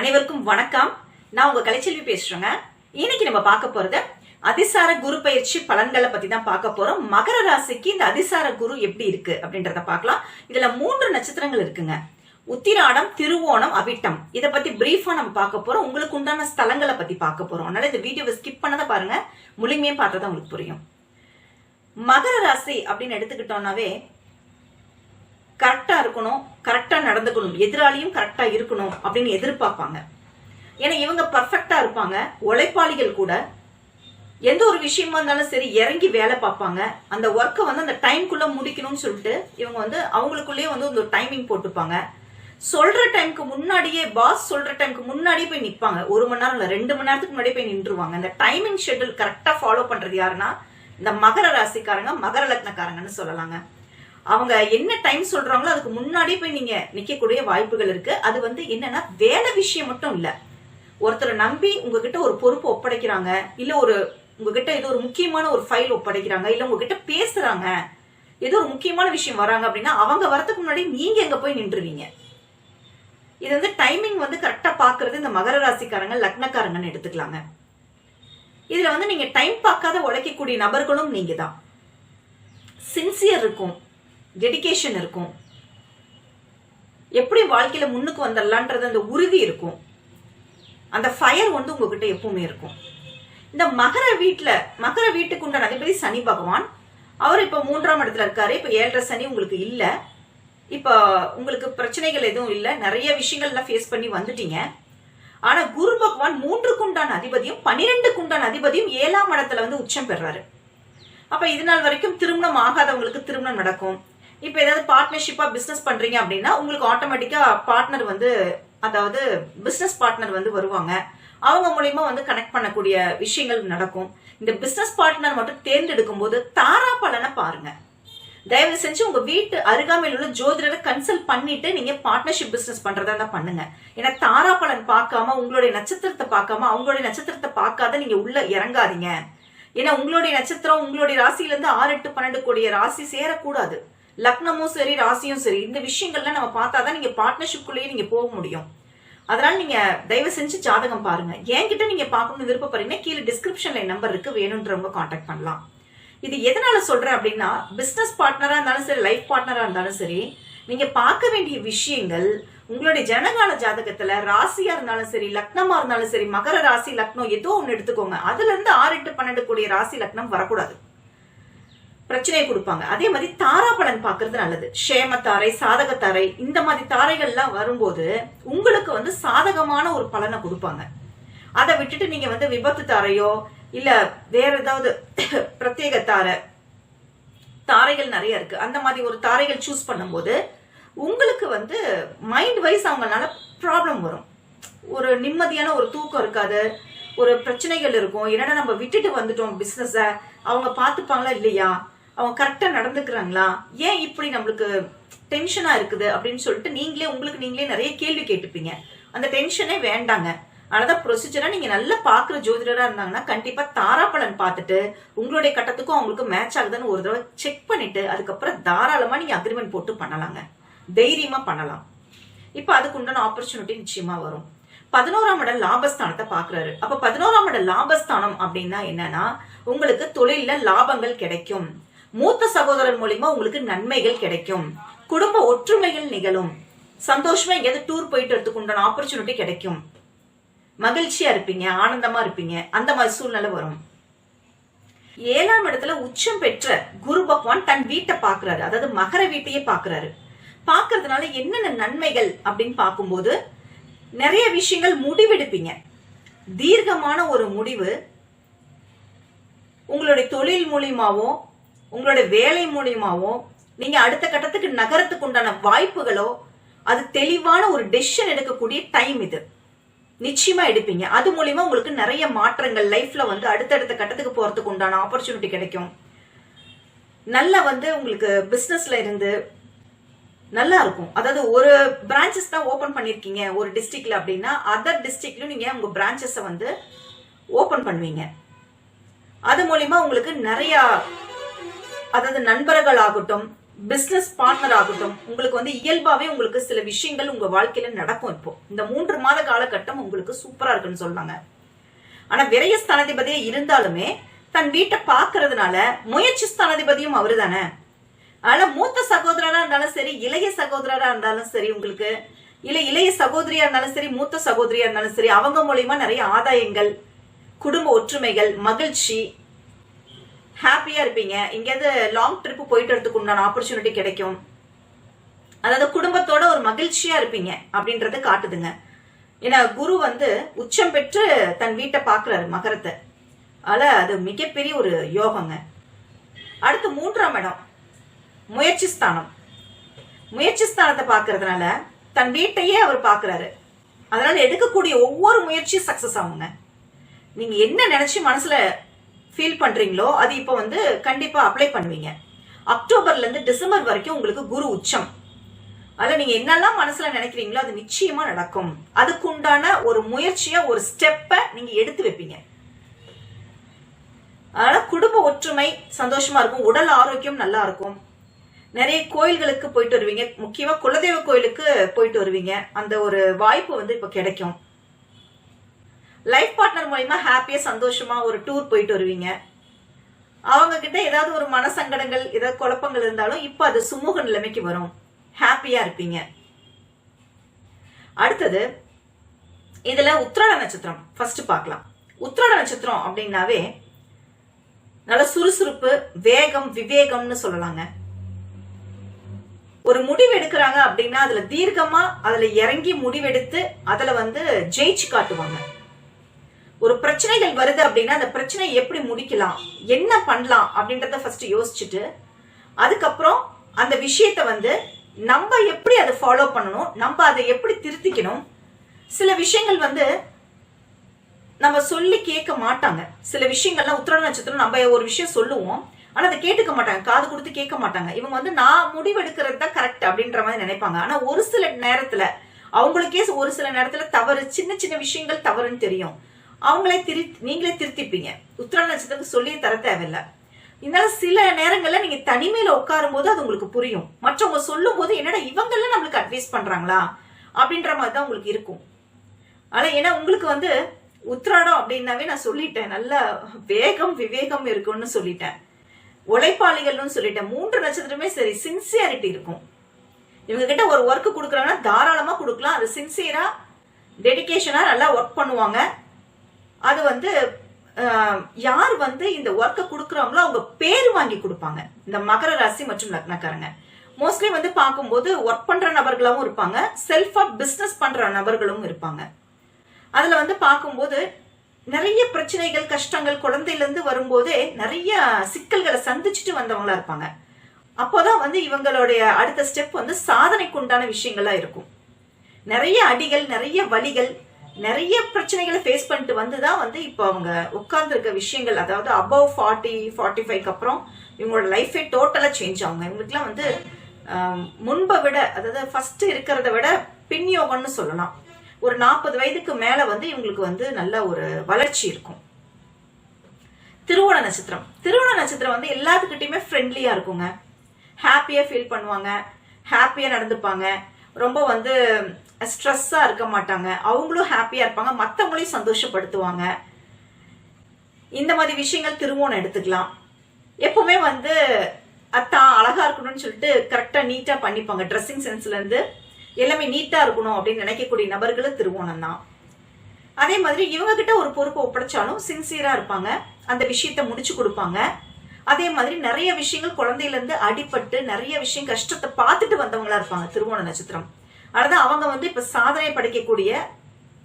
அனைவருக்கும் வணக்கம். நான் உங்க கலைச்செல்வி பேசுறேங்க. இன்னைக்கு நம்ம பார்க்க போறது அதிசார குரு பயிற்சி பலன்களை பத்தி தான் பார்க்க போறோம். மகர ராசிக்கு இந்த அதிசார குரு எப்படி இருக்கு அப்படின்றத பார்க்கலாம். இதுல மூன்று நட்சத்திரங்கள் இருக்குங்க. உத்திராடம் திருவோணம் அவிட்டம். இத பத்தி பிரீஃபா நம்ம பார்க்க போறோம். உங்களுக்கு உண்டான ஸ்தலங்களை பத்தி பார்க்க போறோம். அதனால இந்த வீடியோவை ஸ்கிப் பண்ணதை பாருங்க. முழுமையா பார்த்தா தான் உங்களுக்கு புரியும். மகர ராசி அப்படின்னு எடுத்துக்கிட்டோம்னாவே கரெக்டா இருக்கணும் கரெக்டா நடந்துக்கணும் எதிராளியும் கரெக்டா இருக்கணும் அப்படின்னு எதிர்பார்ப்பாங்க. ஏன்னா இவங்க பர்ஃபெக்டா இருப்பாங்க. உழைப்பாளிகள் கூட எந்த ஒரு விஷயமா இருந்தாலும் சரி இறங்கி வேலை பார்ப்பாங்க. அந்த ஒர்க்கை வந்து அந்த டைம்குள்ள முடிக்கணும்னு சொல்லிட்டு இவங்க வந்து அவங்களுக்குள்ளேயே வந்து ஒரு டைமிங் போட்டுப்பாங்க. சொல்ற டைம்க்கு முன்னாடியே பாஸ் சொல்ற டைம்க்கு முன்னாடியே போய் நிப்பாங்க. ஒரு மணி நேரம் இல்ல ரெண்டு மணி நேரத்துக்கு முன்னாடியே போய் நின்றுவாங்க அந்த டைமிங் ஷெட்யூல் கரெக்டா ஃபாலோ பண்றது யாருன்னா இந்த மகர ராசிக்காரங்க மகர லக்னக்காரங்கன்னு சொல்லலாங்க. அவங்க என்ன டைம் சொல்றாங்களோ அதுக்கு முன்னாடியே போய் நீங்க நிக்கக்கூடிய வாய்ப்புகள் இருக்கு. அது வந்து என்னன்னா வேலை விஷயம் மட்டும் இல்ல. ஒருத்தரை நம்பி உங்ககிட்ட ஒரு பொறுப்பு ஒப்படைக்கிறாங்க இல்ல ஒரு உங்ககிட்ட ஏதோ ஒரு முக்கியமான ஒரு ஃபைல் ஒப்படைக்கிறாங்க இல்ல உங்ககிட்ட பேசுறாங்க ஏதோ ஒரு முக்கியமான விஷயம் வராங்க அப்படின்னா அவங்க வரதுக்கு முன்னாடி நீங்க எங்க போய் நின்றுவீங்க? இது வந்து டைமிங் வந்து கரெக்டா பாக்குறது இந்த மகர ராசிக்காரங்க லக்னக்காரங்கன்னு எடுத்துக்கலாங்க. இதுல வந்து நீங்க டைம் பார்க்காத உழைக்கக்கூடிய நபர்களும் நீங்க தான் சின்சியர் இருக்கும். டெடிகேஷன் இருக்கும். எப்படி வாழ்க்கையில முன்னுக்கு வந்துடலான்றது அந்த உறுதி இருக்கும். அந்த ஃபயர் வந்து உங்ககிட்ட எப்பவுமே இருக்கும். இந்த மகர வீட்டுல மகர வீட்டுக்கு உண்டான அதிபதி சனி பகவான் அவர் இப்ப மூன்றாம் இடத்துல இருக்காரு. இப்ப ஏழரை சனி உங்களுக்கு இல்ல. இப்ப உங்களுக்கு பிரச்சனைகள் எதுவும் இல்ல. நிறைய விஷயங்கள்லாம் ஃபேஸ் பண்ணி வந்துட்டீங்க. ஆனா குரு பகவான் மூன்றுக்கு உண்டான அதிபதியும் பனிரெண்டுக்கு உண்டான அதிபதியும் ஏழாம் இடத்துல வந்து உச்சம் பெறாரு. அப்ப இது நாள் வரைக்கும் திருமணம் ஆகாதவங்களுக்கு திருமணம் நடக்கும். இப்ப ஏதாவது பார்ட்னர்ஷிப்பா பிசினஸ் பண்றீங்க அப்படின்னா உங்களுக்கு ஆட்டோமேட்டிக்கா பார்ட்னர் வந்து அதாவது பிசினஸ் பார்ட்னர் வந்து வருவாங்க. அவங்க மூலியமா வந்து கனெக்ட் பண்ணக்கூடிய விஷயங்கள் நடக்கும். இந்த பிசினஸ் பார்ட்னர் மட்டும் தேர்ந்தெடுக்கும் போது தாரா பலனை பாருங்க. தயவு செஞ்சு உங்க வீட்டு அருகாமையில் உள்ள ஜோதிடரை கன்சல்ட் பண்ணிட்டு நீங்க பார்ட்னர்ஷிப் பிசினஸ் பண்றதா இருந்தா பண்ணுங்க. ஏன்னா தாரா பலன் பார்க்காம உங்களுடைய நட்சத்திரத்தை பார்க்காம அவங்களுடைய நட்சத்திரத்தை பார்க்காத நீங்க உள்ள இறங்காதீங்க. ஏன்னா உங்களுடைய நட்சத்திரம் உங்களுடைய ராசியில இருந்து ஆறு எட்டு பன்னெண்டு கோடிய ராசி சேரக்கூடாது. லக்னமும் சரி ராசியும் சரி இந்த விஷயங்கள்லாம் நம்ம பார்த்தாதான் நீங்க பார்ட்னர்ஷிப்குள்ளேயே நீங்க போக முடியும். அதனால நீங்க தயவு செஞ்சு ஜாதகம் பாருங்க. என்கிட்ட நீங்க பார்க்கணும்னு விருப்பப்படுறீங்கன்னா கீழே டிஸ்கிரிப்ஷன்ல நம்பர் இருக்கு. வேணுன்றவங்க காண்டாக்ட் பண்ணலாம். இது எதனால சொல்றேன் அப்படின்னா பிசினஸ் பார்ட்னரா இருந்தாலும் சரி லைஃப் பார்ட்னரா இருந்தாலும் சரி நீங்க பார்க்க வேண்டிய விஷயங்கள் உங்களுடைய ஜனகால ஜாதகத்துல ராசியா இருந்தாலும் சரி லக்னமா இருந்தாலும் சரி மகர ராசி லக்னம் ஏதோ ஒன்னு எடுத்துக்கோங்க. அதுல இருந்து ஆறு எட்டு பன்னெண்டு கூடிய ராசி லக்னம் வரக்கூடாது. பிரச்சனையை கொடுப்பாங்க. அதே மாதிரி தாரா பலன் பாக்குறது நல்லது. சேமத்தாரை சாதகத்தாரை இந்த மாதிரி தாரைகள்லாம் வரும்போது உங்களுக்கு வந்து சாதகமான ஒரு பலனை கொடுப்பாங்க. அதை விட்டுட்டு நீங்க வந்து விபத்து தாரையோ இல்ல வேற ஏதாவது பிரத்யேக தாரை தாரைகள் நிறைய இருக்கு. அந்த மாதிரி ஒரு தாரைகள் சூஸ் பண்ணும்போது உங்களுக்கு வந்து மைண்ட் வைஸ் அவங்களால ப்ராப்ளம் வரும். ஒரு நிம்மதியான ஒரு தூக்கம் இருக்காது. ஒரு பிரச்சனைகள் இருக்கும். என்னடா நம்ம விட்டுட்டு வந்துட்டோம் பிசினஸ அவங்க பார்த்துப்பாங்களா இல்லையா? அவங்க கரெக்டா நடந்துக்கிறாங்களா? ஏன் இப்படி நம்மளுக்கு டென்ஷனா இருக்குது அப்படின்னு சொல்லிட்டு நீங்களே உங்களுக்கு நீங்களே நிறைய கேள்வி கேட்டுப்பீங்க. அந்த டென்ஷனே வேண்டாங்க. அதனாலதான் ப்ரொசீஜரா நீங்க நல்லா பாக்குற ஜோதிடரா இருந்தாங்கன்னா கண்டிப்பா தாராப்பலன் பார்த்துட்டு உங்களுடைய கட்டத்துக்கும் அவங்களுக்கு மேட்ச் ஆகுதுன்னு ஒரு தடவை செக் பண்ணிட்டு அதுக்கப்புறம் தாராளமா நீங்க அக்ரிமெண்ட் போட்டு பண்ணலாங்க. தைரியமா பண்ணலாம். இப்ப அதுக்கு உண்டான ஆப்பர்ச்சுனிட்டி நிச்சயமா வரும். பதினோராம் இடம் லாபஸ்தானத்தை பாக்குறாரு அப்ப பதினோராம் இடம் லாபஸ்தானம் அப்படின்னா என்னன்னா உங்களுக்கு தொழில்ல லாபங்கள் கிடைக்கும். மூத்த சகோதரன் மூலியமா உங்களுக்கு நன்மைகள் கிடைக்கும். குடும்ப ஒற்றுமைகள் நிகழும். சந்தோஷமா எங்கேயாவது டூர் போயிட்டு வரதுக்கு உண்டான ஆப்பர்ச்சுனிட்டி கிடைக்கும். மகிழ்ச்சியா இருப்பீங்க ஆனந்தமா இருப்பீங்க அந்த மாதிரி சூழ்நிலை வரும். ஏழாம் இடத்துல உச்சம் பெற்ற குரு பகவான் தன் வீட்டை பாக்குறாரு அதாவது மகர வீட்டையே பாக்குறாரு பாக்குறதுனால என்னென்ன நன்மைகள் அப்படின்னு பார்க்கும்போது நிறைய விஷயங்கள் முடிவெடுப்பீங்க. தீர்க்கமான ஒரு முடிவு உங்களுடைய தொழில் மூலியமாவோ உங்களுடைய வேலை மூலியமாவோ நீங்க அடுத்த கட்டத்துக்கு நகரத்துக்கு உண்டான வாய்ப்புகளோ அது தெளிவான ஒரு டெசிஷன் எடுக்கக்கூடிய டைம் இது. நிச்சயமா எடுப்பீங்க. அது மூலியமா உங்களுக்கு நிறைய மாற்றங்கள் லைஃப்ல வந்து அடுத்தடுத்த கட்டத்துக்கு போறதுக்கு உண்டான ஆப்பர்ச்சுனிட்டி கிடைக்கும். நல்லா வந்து உங்களுக்கு பிசினஸ்ல இருந்து நல்லா இருக்கும். அதாவது ஒரு பிரான்ச்சஸ் தான் ஓபன் பண்ணிருக்கீங்க ஒரு டிஸ்ட்ரிக்ட்ல அப்படின்னா அதர் டிஸ்ட்ரிக்ட்லயும் நீங்க உங்க பிரான்ச்சஸ வந்து ஓபன் பண்ணுவீங்க. அது மூலியமா உங்களுக்கு நிறைய அதாவது நண்பர்கள் ஆகட்டும் பிசினஸ் பார்ட்னர் ஆகட்டும் உங்களுக்கு வந்து இயல்பாவே உங்களுக்கு சில விஷயங்கள் உங்க வாழ்க்கையில நடக்கும் இப்போ. இந்த மூன்று மாத காலகட்டம் உங்களுக்கு சூப்பரா இருக்குன்னு சொன்னாங்க ஆனா விரைய ஸ்தானாதிபதியே இருந்தாலுமே தன் வீட்டை பாக்குறதுனால முயற்சி ஸ்தானாதிபதியும் அவரு தானே அதனால மூத்த சகோதரரா இருந்தாலும் சரி இளைய சகோதரரா இருந்தாலும் சரி உங்களுக்கு இல்ல இளைய சகோதரியா இருந்தாலும் சரி மூத்த சகோதரியா இருந்தாலும் சரி அவங்க மூலியமா நிறைய ஆதாயங்கள் குடும்ப ஒற்றுமைகள் மகிழ்ச்சி ஹாப்பியா இருப்பீங்க. எங்கேயாவது லாங் ட்ரிப் போயிட்டு வரதுக்கு உண்டான ஆப்பர்ச்சுனிட்டி கிடைக்கும். அதாவது குடும்பத்தோட ஒரு மகிழ்ச்சியா இருப்பீங்க அப்படின்றத காட்டுதுங்க. ஏன்னா குரு வந்து உச்சம் பெற்று தன் வீட்டை பாக்குறாரு மகரத்தை. அதனால அது மிகப்பெரிய ஒரு யோகங்க. அடுத்து மூன்றாம் இடம் முயற்சி ஸ்தானம். முயற்சி ஸ்தானத்தை பார்க்கறதுனால தன் வீட்டையே அவர் பார்க்குறாரு. அதனால எடுக்கக்கூடிய ஒவ்வொரு முயற்சியும் சக்சஸ் ஆகுங்க. நீங்க என்ன நினைச்சு மனசுல ஃபீல் பண்றீங்களோ அது இப்போ வந்து கண்டிப்பா அப்ளை பண்ணுவீங்க. அக்டோபர்ல இருந்து டிசம்பர் வரைக்கும் உங்களுக்கு குரு உச்சம். அதை நீங்க என்னெல்லாம் மனசுல நினைக்கிறீங்களோ அது நிச்சயமா நடக்கும். அதுக்குண்டான ஒரு முயற்சியா ஒரு ஸ்டெப்பை நீங்க எடுத்து வைப்பீங்க. அதனால குடும்ப ஒற்றுமை சந்தோஷமா இருக்கும். உடல் ஆரோக்கியம் நல்லா இருக்கும். நிறைய கோயில்களுக்கு போயிட்டு வருவீங்க. முக்கியமா குலதெய்வ கோயிலுக்கு போயிட்டு வருவீங்க. அந்த ஒரு வாய்ப்பு வந்து இப்ப கிடைக்கும். லைஃப் பார்ட்னர் மூலயமா ஹாப்பியா சந்தோஷமா ஒரு டூர் போயிட்டு வருவீங்க. அவங்க கிட்ட ஏதாவது ஒரு மனசங்கடங்கள் ஏதாவது குழப்பங்கள் இருந்தாலும் இப்ப அது சுமூக நிலைமைக்கு வரும். ஹாப்பியா இருப்பீங்க. அடுத்தது இதுல உத்திராட நட்சத்திரம். ஃபர்ஸ்ட் பார்க்கலாம். உத்திராட நட்சத்திரம் அப்படின்னாவே நல்ல சுறுசுறுப்பு வேகம் விவேகம்னு சொல்லலாங்க. ஒரு முடிவு எடுக்கிறாங்க அப்படின்னா அதுல தீர்க்கமா அதுல இறங்கி முடிவெடுத்து அதுல வந்து ஜெயிச்சு காட்டுவாங்க. ஒரு பிரச்சனைகள் வருது அப்படின்னா அந்த பிரச்சனையை எப்படி முடிக்கலாம்? என்ன பண்ணலாம்? அப்படின்றத ஃபர்ஸ்ட் யோசிச்சுட்டு அதுக்கப்புறம் அந்த விஷயத்த வந்து நம்ம எப்படி அதை ஃபாலோ பண்ணணும்? நம்ம அதை எப்படி திருத்திக்கணும்? சில விஷயங்கள் வந்து நம்ம சொல்லி கேட்க மாட்டாங்க. சில விஷயங்கள்லாம் உத்திராட நட்சத்திரம் நம்ம ஒரு விஷயம் சொல்லுவோம் ஆனா அதை கேட்டுக்க மாட்டாங்க. காது கொடுத்து கேட்க மாட்டாங்க. இவங்க வந்து நான் முடிவெடுக்கிறது தான் கரெக்ட் அப்படின்ற மாதிரி நினைப்பாங்க. ஆனா ஒரு சில நேரத்துல அவங்களுக்கே ஒரு சில நேரத்துல தவறு சின்ன சின்ன விஷயங்கள் தவறுன்னு தெரியும். அவங்களே திரு நீங்களே திருத்திப்பீங்க. உத்திராட நட்சத்திரத்துக்கு சொல்லியே தர தேவையில்லை. இருந்தாலும் சில நேரங்கள்ல நீங்க தனிமையில உட்காரும் போது அது உங்களுக்கு புரியும். மற்றவங்க சொல்லும் போது என்னடா இவங்கெல்லாம் நம்மளுக்கு அட்வைஸ் பண்றாங்களா? அப்படின்ற மாதிரி தான் உங்களுக்கு இருக்கும். ஆனா ஏன்னா உங்களுக்கு வந்து உத்திராடம் அப்படின்னாவே நான் சொல்லிட்டேன். நல்ல வேகம் விவேகம் இருக்கும்னு சொல்லிட்டேன். உழைப்பாளிகள்னு சொல்லிட்டேன். மூன்று நட்சத்திரமே சரி சின்சியாரிட்டி இருக்கும். இவங்க கிட்ட ஒரு ஒர்க் கொடுக்குறாங்கன்னா தாராளமா கொடுக்கலாம். அது சின்சியரா டெடிகேஷனா நல்லா ஒர்க் பண்ணுவாங்க. அது வந்து யார் வந்து இந்த ஒர்க்கை கொடுக்குறாங்களோ அவங்க பேர் வாங்கி கொடுப்பாங்க. இந்த மகர ராசி மற்றும் லக்னக்காரங்க. மோஸ்ட்லி வந்து பார்க்கும்போது ஒர்க் பண்ற நபர்களாவும் இருப்பாங்க. செல்ஃபா பிஸ்னஸ் பண்ற நபர்களும் இருப்பாங்க. அதுல வந்து பார்க்கும்போது நிறைய பிரச்சனைகள் கஷ்டங்கள் குழந்தையில இருந்து வரும்போதே நிறைய சிக்கல்களை சந்திச்சுட்டு வந்தவங்களா இருப்பாங்க. அப்போதான் வந்து இவங்களுடைய அடுத்த ஸ்டெப் வந்து சாதனைக்கு உண்டான விஷயங்களா இருக்கும். நிறைய அடிகள் நிறைய வழிகள் நிறைய பிரச்சனைகளை ஃபேஸ் பண்ணிட்டு வந்து தான் வந்து இப்போ அவங்க உட்கார்ந்துருக்க விஷயங்கள் அதாவது அபவ் ஃபார்ட்டி ஃபார்ட்டி ஃபைவ்க்கு அப்புறம் இவங்களோட லைஃபே டோட்டலாக சேஞ்ச் ஆகுங்க. இவங்களுக்குலாம் வந்து முன்பை விட அதாவது ஃபர்ஸ்ட் இருக்கிறத விட பின்யோகம்னு சொல்லலாம். ஒரு நாற்பது வயதுக்கு மேலே வந்து இவங்களுக்கு வந்து நல்ல ஒரு வளர்ச்சி இருக்கும். திருவோண நட்சத்திரம். திருவோண நட்சத்திரம் வந்து எல்லாத்துக்கிட்டையுமே ஃப்ரெண்ட்லியாக இருக்குங்க. ஹாப்பியாக ஃபீல் பண்ணுவாங்க. ஹாப்பியாக நடந்துப்பாங்க. ரொம்ப வந்து ஸ்ட்ரெஸ்ஸாக இருக்க மாட்டாங்க. அவங்களும் ஹாப்பியாக இருப்பாங்க. மற்றவங்களையும் சந்தோஷப்படுத்துவாங்க. இந்த மாதிரி விஷயங்கள் திருவோணம் எடுத்துக்கலாம். எப்பவுமே வந்து அத்தா அழகா இருக்கணும்னு சொல்லிட்டு கரெக்டாக நீட்டாக பண்ணிப்பாங்க. ட்ரெஸ்ஸிங் சென்ஸ்ல இருந்து எல்லாமே நீட்டாக இருக்கணும் அப்படின்னு நினைக்கக்கூடிய நபர்களும் திருவோணம் தான். அதே மாதிரி இவங்க கிட்ட ஒரு பொறுப்பை ஒப்படைச்சாலும் சின்சியரா இருப்பாங்க. அந்த விஷயத்த முடிச்சு கொடுப்பாங்க. அதே மாதிரி நிறைய விஷயங்கள் குழந்தையில இருந்து அடிபட்டு நிறைய விஷயம் கஷ்டத்தை பார்த்துட்டு வந்தவங்களா இருப்பாங்க. திருவோண நட்சத்திரம். அதான் அவங்க வந்து இப்ப சாதனை படைக்கக்கூடிய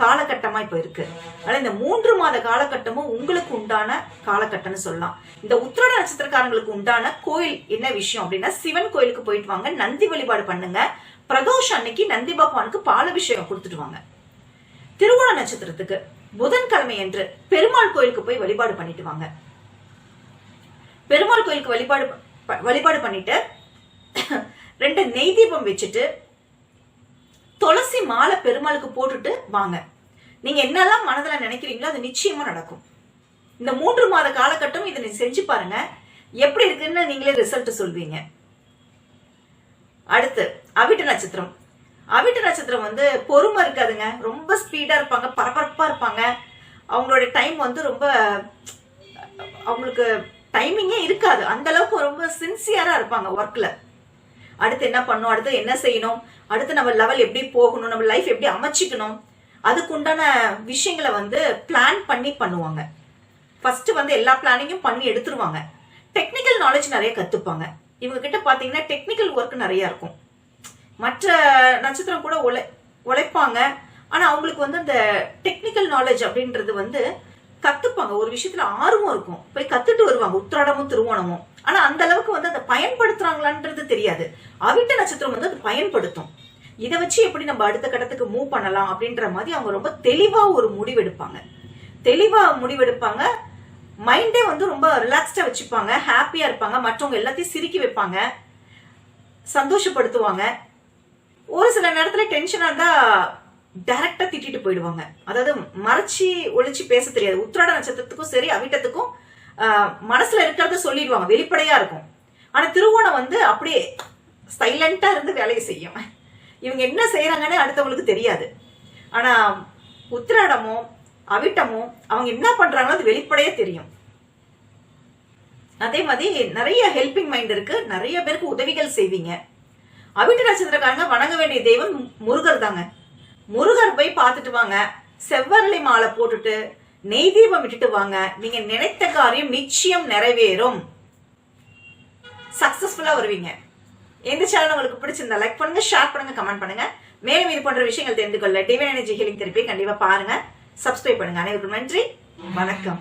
காலகட்டமா இப்ப இருக்கு. அதனால இந்த மூன்று மாத காலகட்டமும் உங்களுக்கு உண்டான காலகட்டம்னு சொல்லலாம். இந்த உத்திராட நட்சத்திரக்காரங்களுக்கு உண்டான கோயில் என்ன விஷயம் அப்படின்னா சிவன் கோயிலுக்கு போயிட்டு வாங்க நந்தி வழிபாடு பண்ணுங்க. பிரதோஷம் அன்னைக்கு நந்தி பகவானுக்கு பாலபிஷேகம் கொடுத்துட்டு வாங்க. திருவோண நட்சத்திரத்துக்கு புதன்கிழமை என்று பெருமாள் கோயிலுக்கு போய் வழிபாடு பண்ணிட்டு வாங்க. பெருமாள் கோயிலுக்கு வழிபாடு வழிபாடு பண்ணிட்டு ரெண்டு நெய் தீபம் வச்சுட்டு துளசி மாலை பெருமாளுக்கு போட்டுட்டு வாங்க. நீங்க என்னெல்லாம் மனதுல நினைக்கிறீங்களோ அது நிச்சயமா நடக்கும். இந்த மூன்று மாத காலகட்டம் இதை செஞ்சு பாருங்க. எப்படி இருக்குன்னு நீங்களே ரிசல்ட் சொல்வீங்க. அடுத்து அவிட்ட நட்சத்திரம். அவிட்ட நட்சத்திரம் வந்து பொறுமை இருக்காதுங்க. ரொம்ப ஸ்பீடா இருப்பாங்க பரபரப்பா இருப்பாங்க. அவங்களோட டைம் வந்து ரொம்ப அவங்களுக்கு டைமிங்கே இருக்காது. அந்த அளவுக்கு ரொம்ப சின்சியரா இருப்பாங்க ஒர்க்ல அடுத்து என்ன பண்ணணும் அடுத்து என்ன செய்யணும்? அடுத்து நம்ம லெவல் எப்படி போகணும்? நம்ம லைஃப் எப்படி அமைச்சிக்கணும்? அதுக்குண்டான விஷயங்களை வந்து பிளான் பண்ணி பண்ணுவாங்க. ஃபர்ஸ்ட் வந்து எல்லா பிளானிங்கும் பண்ணி எடுத்துருவாங்க. டெக்னிக்கல் நாலேஜ் நிறைய கத்துப்பாங்க. இவங்க கிட்ட பாத்தீங்கன்னா டெக்னிக்கல் ஒர்க் நிறைய இருக்கும். மற்ற நட்சத்திரம் கூட உழை உழைப்பாங்க. ஆனா அவங்களுக்கு வந்து அந்த டெக்னிக்கல் நாலேஜ் அப்படின்றது வந்து கத்துப்பாங்க. ஒரு விஷயத்துல ஆர்வம் இருக்கும். போய் கத்துட்டு வருவாங்க. உத்திராடமும் திருவோணமும் ஆனா அந்த அளவுக்கு வந்து அதை பயன்படுத்துறாங்களான்றது தெரியாது. அவிட்ட நட்சத்திரம் வந்து அது பயன்படுத்தும். இதை வச்சு எப்படி நம்ம அடுத்த கட்டத்துக்கு மூவ் பண்ணலாம் அப்படின்ற மாதிரி அவங்க ரொம்ப தெளிவா ஒரு முடிவெடுப்பாங்க. தெளிவா முடிவெடுப்பாங்க. மைண்டே வந்து ரொம்ப ரிலாக்ஸ்டா வச்சுப்பாங்க. ஹாப்பியா இருப்பாங்க. மற்றவங்க எல்லாத்தையும் சிரிக்க வைப்பாங்க. சந்தோஷப்படுத்துவாங்க. ஒரு சில நேரத்துல டென்ஷனா இருந்தா டைரக்டா திட்டிட்டு போயிடுவாங்க. அதாவது மறைச்சி ஒழிச்சு பேச தெரியாது. உத்திராட நட்சத்திரத்துக்கும் சரி அவிட்டத்துக்கும் மனசுல இருக்கிறத சொல்லிடுவாங்க. வெளிப்படையா இருக்கும். ஆனா திருவோணம் வந்து அப்படியே சைலண்டா இருந்து வேலையை செய்யும். இவங்க என்ன செய்யறாங்கன்னு அடுத்தவங்களுக்கு தெரியாது. ஆனா உத்திராடமோ அவிட்டமோ அவங்க என்ன பண்றாங்களோ அது வெளிப்படையே தெரியும். அதே மாதிரி நிறைய ஹெல்பிங் மைண்ட் இருக்கு. நிறைய பேருக்கு உதவிகள் செய்வீங்க. அவிட்ட நட்சத்திரக்காரங்க வணங்க வேண்டிய தெய்வம் முருகர் தாங்க. முருகர் போய் பார்த்துட்டு வாங்க. செவ்வரளி மாலை போட்டுட்டு நெய் தீபம் விட்டுட்டு வாங்க. நீங்க நினைத்த காரியம் நிச்சயம் நிறைவேறும். சக்சஸ்ஃபுல்லா வருவீங்க. எந்த சேனல் உங்களுக்கு பிடிச்சிருந்தா லைக் பண்ணுங்க ஷேர் பண்ணுங்க கமெண்ட் பண்ணுங்க. மேலும் இது போன்ற விஷயங்கள் தெரிந்து கொள்ள டிவைன் எனர்ஜி ஹீலிங் தெரப்பி கண்டிப்பா பாருங்க. சப்ஸ்கிரைப் பண்ணுங்க. அனைவருக்கும் நன்றி. வணக்கம்.